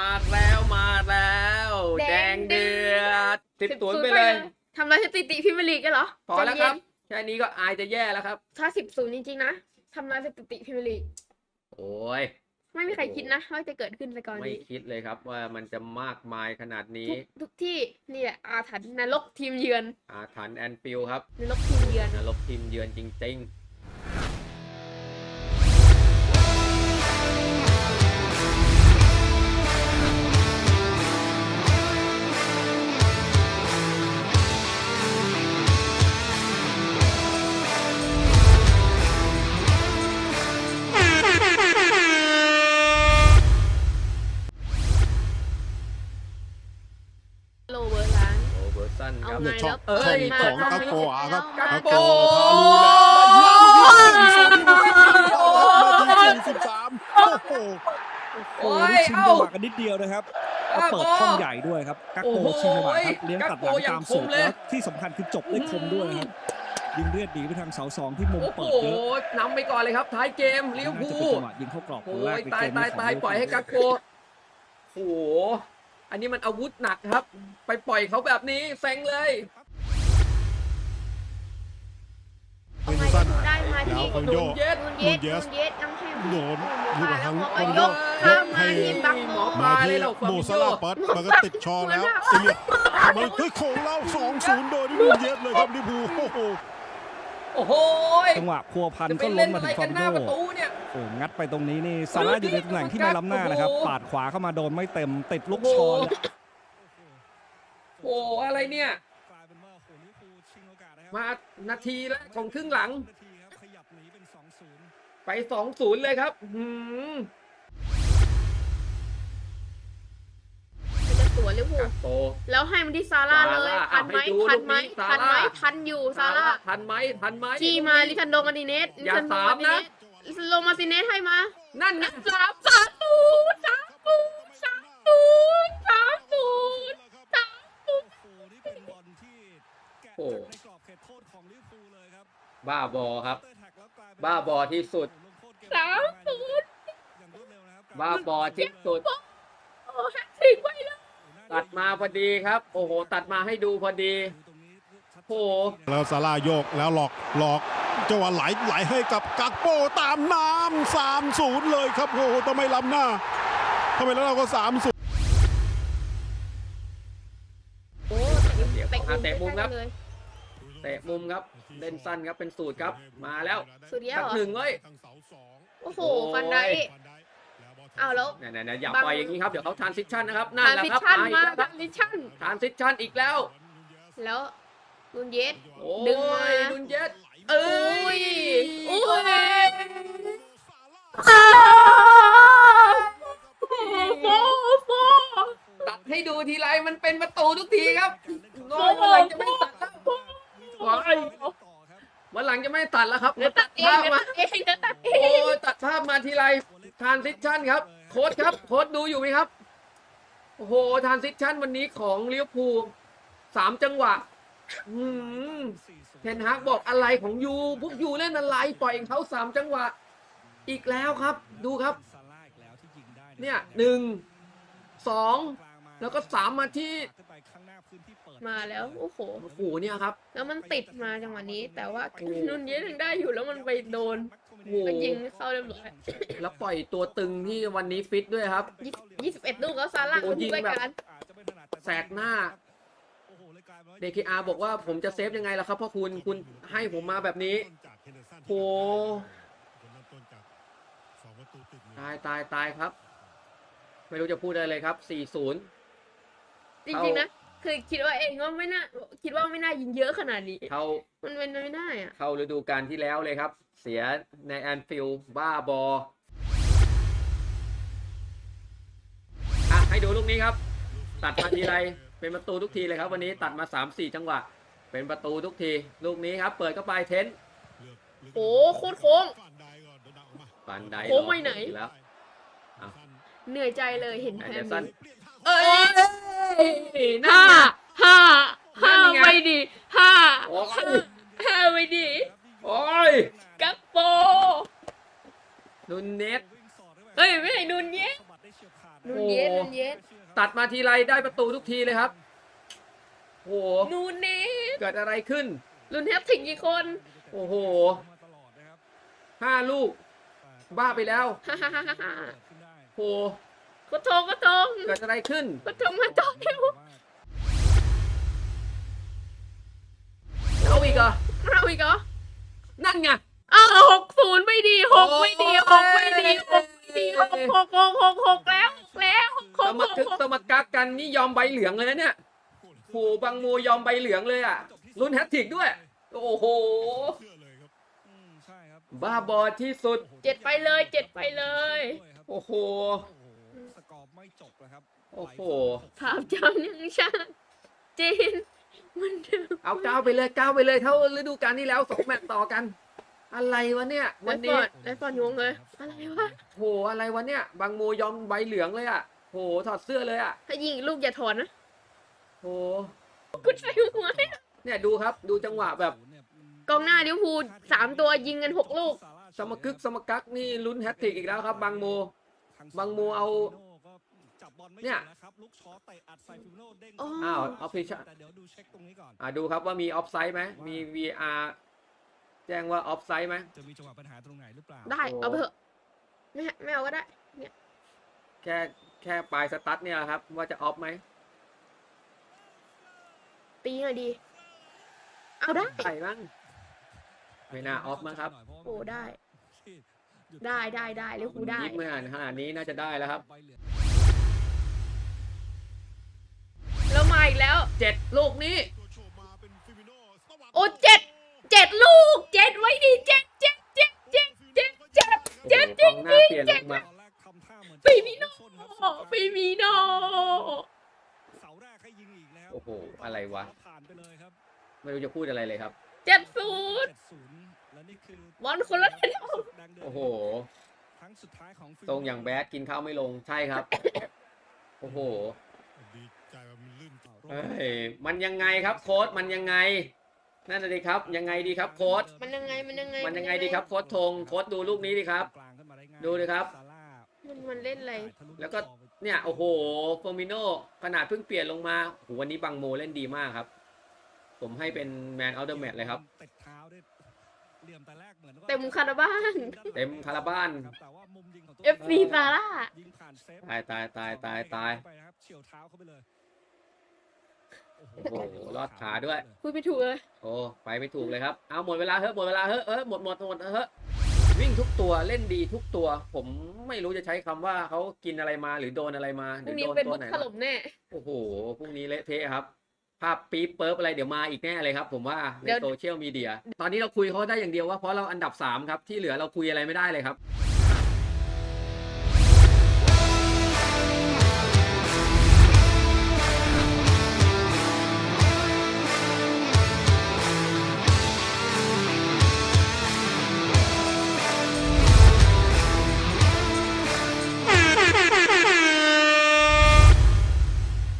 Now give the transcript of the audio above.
มาแล้วมาแล้ว แดแดงงเดืเดืออดสิบศูนย์ไปเลยทำลายสถิติพรีเมียร์ลีกกันเหรอพอแล้วครับใจเย็นแค่นี้ก็อายจะแย่แล้วครับ ถ้าสิบศูนย์จริงๆนะทำลายสถิติพรีเมียร์ลีกโอ้ยไม่มีใครคิดนะว่าจะเกิดขึ้นในกรไม่ณีคิดเลยครับ ว่ามันจะมากมายขนาดนี้ทุกทุกที่นี่แหละอาถรรพ์นรกทีมเยือน อาถรรพ์แอนฟิลครับนรกทีมเยือนนรกทีมเยือนจริงโอเวอร์สันคเอารับไงช่องแล้วเอ้ยช่องของเปิดกักโกอาครับกักักกโกโกทาลูแล้วนาทีสี่สิบสามโอ้โหโอ้โอ้ยยชิงเอ้าจังหวะกันนิดเดียวนะครับแล้วเปิดช่องใหญ่ด้วยครับกักโกโอ้โหชิงจังหวะครับเลี้ยงตัดหลังกักโกยังตามสูตคมรเลยแล้วที่สำคัญคือจบได้คมด้วยนะครับยิงเลือดดีไปทางเสาสองที่มุมโอ้โหเปิดเยอะนำไปก่อนเลยครับท้ายเกมลิเวอร์น่าพูจะเป็นลจังหวะยิงเข้ากรอบคนโอ้แรกยในตายเกมตายนี้ของตายลิเวอร์ปล่อยให้กักโกโอ้โห อันนี้มันอาวุธหนักครับ ไปปล่อยเขาแบบนี้เซ็งเลยเอาไงก็ดูได้มาแล้วที่คอนโดโยนเย็ดนูนเยสนูนเยสนูนเยสน้ำแข็งโดนหมูป่าแล้วลูก็กยกหางข้ามมาให้ที่บังโมหมอมาเลที่ยเหรอโมซาลาห์เปิดมันก็ติดชอแล้วเอเลียดมันเฮ้ยโค้งแล้วสองศูนย์โดยที่มูเย็ดเลยครับลิเวอร์พูลโอ้โห โอ้โหจังหวะพัวพันจะไปก็ล้เล่นนมาอะไรถึงฟอกัร์นมหน้าโดประตูเนี่ยโอ้งัดไปตรงนี้นี่ซาร่าอยู่ในตำแหน่งที่ไม่ล้ำหน้านะครับโอ้โหปาดขวาเข้ามาโดนไม่เต็มติดลูกโอ้ชโหอเลยโอ้โหอะไรเนี่ยกลายเป็นว่าโอ้โหลิเวอร์พูลชิงโอกาสนะครับมานาทีแรกของครึ่งหลังนาทีครับขยับหนีเป็น2-0ไปสองศูนย์เลยครับ สวนลิเวอร์พูลกักโตแล้วให้มันที่ซาร่าเลยซาร่าทันไหมเอาให้ดูทันไหมลูกนี้ซาทันร่าไหมทันอยู่ซาร่าทันไหมทันไหมที่มาลิทันโดมาร์ติเนสอย่าลิทันโดสามนะลิทันโดมาร์ติเนสให้มา นั่นไงสามสามศูนย์สามศูนย์สามศูนย์สามศูนย์สามศูนย์โอ้โหนี่เป็นบอลที่แกะโอ้จากในกรอบเขตโทษของลิเวอร์พูลเลยครับบ้าบอครับเตอร์แท็กแล้วกลายเป็นบ้าบอที่สุด สามศูนย์อย่างรวดเร็วนะครับบ้าบอที่สุด โอ้แฮตทริกไปแล้ว ตัดมาพอดีครับ โอ้โห ตัดมาให้ดูพอดีโอ้โหแล้วซาร่าโยกแล้วหลอกหลอกจังหวะไหลไหลให้กับกักโปตามน้ำสามศูนย์เลยครับโอ้โหทำไมล้ำหน้าทำไมแล้วเราก็สามศูนย์โอ้เดี๋ยวเตะอะเตะมุมครับเลยเตะมุมครับ เล่นสั้นครับเป็นสูตรครับมาแล้วสุดยอสักดหนึ่งเว้ยโอ้โหฟันได อ้าวแล้ว เนี่ยเนี่ยอย่าบังปล่อยอย่างนี้ครับ เดี๋ยวเขาทานซิชั่นนะครับนั่ทานนแหละซิครับชั่นมาอีกมาแล้วคทารับนซิชั่น ทานซิชั่นอีกแล้ว แล้วนุนเยส โอ้ดึงมาย ดุนเย็ดเอ้ยโอ้ยโฟโฟตัดให้ดูทีไรมันเป็นประตูทุกทีครับโอ้ยวันหลังจะไม่ตัดแล้ว โอ้ย วันหลังจะไม่ตัดแล้วครับเดี๋ยวตัดเองภาพเดี๋ยวมาตัดเองเดี๋ยวตัดเอโอ้งยตัดภาพมาทีไรทานซิชั่นครับ โค้ดครับ โค้ดดูอยู่ไหมครับ โอ้โหทานซิชั่นวันนี้ของลิเวอร์พูลสามจังหวะอืมเทนฮากบอกอะไรของยูพวกยูเล่นอะไร ปล่อยเขาสามจังหวะ อีกแล้วครับ ดูครับซาร่าอีกแล้วที่ยิงได้เนี่ยหนึ่งสองแล้วก็สามมาที่ มาแล้วโอ้โหโอ้โหเนี่ยครับ แล้วมันติดมาจังหวะนี้ แต่ว่าโอ้นุนเยสยังได้อยู่แล้วมันไปโดนโอ้โหก็ยิงเข้าเรียบร้อยแล้วปล่อยตัวตึงที่วันนี้ฟิตด้วยครับยี่สิบเอ็ดลูกแล้วซาร่าโอ้ยิงด้วยแบบกันอาจจะไม่ถนัดแสกหน้าโอ้โหเลยกลายเป็นว่า DKR บอกว่าผมจะเซฟยังไงล่ะครับพ่อคุณคุณให้ผมมาแบบนี้โอ้ตายตายตายครับ ไม่รู้จะพูดอะไรเลยครับ 4-0 จริงๆนะ คือคิดว่าเองว่าไม่น่าคิดว่าไม่น่ายิงเยอะขนาดนี้เข้ามันเป็นไปไม่ได้อะเข้าฤดูกาลที่แล้วเลยครับ เสียในแอนฟิลด์บ้าบออะให้ดูลูกนี้ครับ ตัดมาทีไรเป็นประตูทุกทีเลยครับ วันนี้ตัดมา 3-4 จังหวะ เป็นประตูทุกที ลูกนี้ครับ เปิดเข้าไปเทนต์โอ้โคตรโค้งฟันไดโค้งไปไหนอีกแล้วเหนื่อยใจเลยเห็นแอแพนเดอมร์สันนี้เอ้ยนั่น ห้าไงห้าห้านั่นไงไม่ดีห้าโอ้ยห้าไม่ดี โอ้ยกัปโปนุนเนสเฮ้ยไม่ให้นุนเยสสะบัดได้นูนเยสนูนเยสตัดมาทีไรได้ประตูทุกทีเลยครับโอ้โหนูนเนสเกิดอะไรขึ้นลุนแฮปถึงกี่คน โอ้โหห้าลูก บ้าไปแล้วฮ่าฮ่าฮ่าฮ่าโอ้โหกดทงกดทงเกิดอะไรขึ้นกดทงมาต่อเร็ว นั่นไงอ้าวหกศูนย์ไม่ดีหกไม่ดีหโอ้กยไม่ดีหกไม่ดีหกหกหกหกหกแล้วหกแล้วหสกมัหครกคึกหกสมัครกักกันนี่ยอมใบเหลืองเลยนะเนี่ยโหบางโมยอมใบเหลืองเลยอะลุ้นแฮตทริกด้วย โอ้โหเชื่อเลยครับบ้าบอที่สุดเจ็ดไปเลยเจ็ดไปเลย โอ้โหสกอร์ไม่จบนะครับโอ้โหภาพจำยังชาติจีนเห มันเดิมเอาก้าวไปเลยก้าวไปเลยเท่าฤดูกาลที่แล้วสองแมตช์ต่อกัน อะไรวะเนี่ยไลวันฟ์ฟนี้อร์ดไลฟ์ฟอร์ดงงเลย อะไรวะ โหอะไรวะเนี่ยบางโมยอมใบเหลืองเลยอะโหถอดเสื้อเลยอะถ้ายิงอีกลูกอย่าถอนนะโหคุณใส่หัวเนี่ยเนี่ยดูครับดูจังหวะแบบกองหน้าลิเวอร์พูลสามตัวยิงกันหกลูก สมกึกสมกักนี่ลุ้นแฮตทริกอีกแล้วครับบางโม บางโมเอา เนี่ยอ๋ออ้าวเอาพิชแต่เดี๋ยวดูเช็คตรงนี้ก่อนอ่าดูครับว่ามีออฟไซด์ไหมมี VR แจ้งว่าออฟไซด์ไหมจะมีจังหวะปัญหาตรงไหนหรือเปล่าได้โอ้เอาไปเถอะไม่ไม่เอาก็ได้แค่แค่ปลายสตั๊ดเนี่ยครับ ว่าจะออฟไหมตีหน่อยดี เอาได้ใส่บ้างไม่น่าออฟมั้งครับ โอ้ได้ ได้ได้ได้ลิเวอร์พูลได้ยิบเมื่อขนาดนี้น่าจะได้แล้วครับ มาอีกแล้วเจ็ดลูกนี้โชว์มาเป็นฟิมิโน่สวัสดิ์โอ้เจ็ดเจ็ดลูกเจ็ดไว้ดีเจ็ดเจ็ดเจ็ดเจ็ดเจ็ดเจ็ดเจ็ดโอ้โหกองหน้าเปลี่ยนมาฟีมิโน่ฟีมิโน่เสาแรกให้ยิงอีกแล้วโอ้โหอะไรวะผ่านไปเลยครับไม่รู้จะพูดอะไรเลยครับเจ็ดศูนย์7-0และนี่คือบอลคนละเดังเดิมโอ้โหครั้งสุดท้ายของตรงอย่างแบดกินข้าวไม่ลงใช่ครับ โอ้โห ดีใจว่ามันลื่นเอ้ยมันยังไงครับโค้ดมันยังไงนั่นเลยครับยังไงดีครับโค้ดมันยังไงมันยังไงมันยังไงดีครับโค้ดธงโค้ดดูลูกนี้ดิครับกลางขึ้นมาได้ง่ายดูดิครับซาร่ามันมันเล่นอะไรแล้วก็เนี่ยโอ้โหโฟมิโนขนาดเพิ่งเปลี่ยนลงมาโอ้โหวันนี้บังโมเล่นดีมากครับ ผมให้เป็นแมนเอาเดอร์แมทเลยครับเตะเท้าด้วยเหลี่ยมแต่แรกเหมือนว่าเต็มคาราบ้านเต็มคาราบ้านครับแต่ว่ามุมยิงของตัว FC ซาร่ายิงผ่านเซฟตายตายตายตายตายเข้ไปนะครับเฉียวเท้าเข้าไปเลย โอ้โหรอดขาด้วย พูดไม่ถูกเลย โอ้ไปไม่ถูกเลยครับ เอาหมดเวลาเฮ้ยหมดเวลาเฮ้ยเออหมดหมดหมดเฮ้ยวิ่งทุกตัวเล่นดีทุกตัว ผมไม่รู้จะใช้คำว่าเขากินอะไรมาหรือโดนอะไรมาหพรืรุ่องนี้โดนเป็นตัวบุกไหนถมาล่มแน่โอ้โหพรุ่งนี้เละเทะครับ ภาพปี๊บเปิบอะไรเดี๋ยวมาอีกแน่เลยครับ ผมว่าในเดี๋ยวโซเชียลมีเดียตอนนี้เราคุยเขาได้อย่างเดียวว่าเพราะเราอันดับ3ครับที่เหลือเราคุยอะไรไม่ได้เลยครับ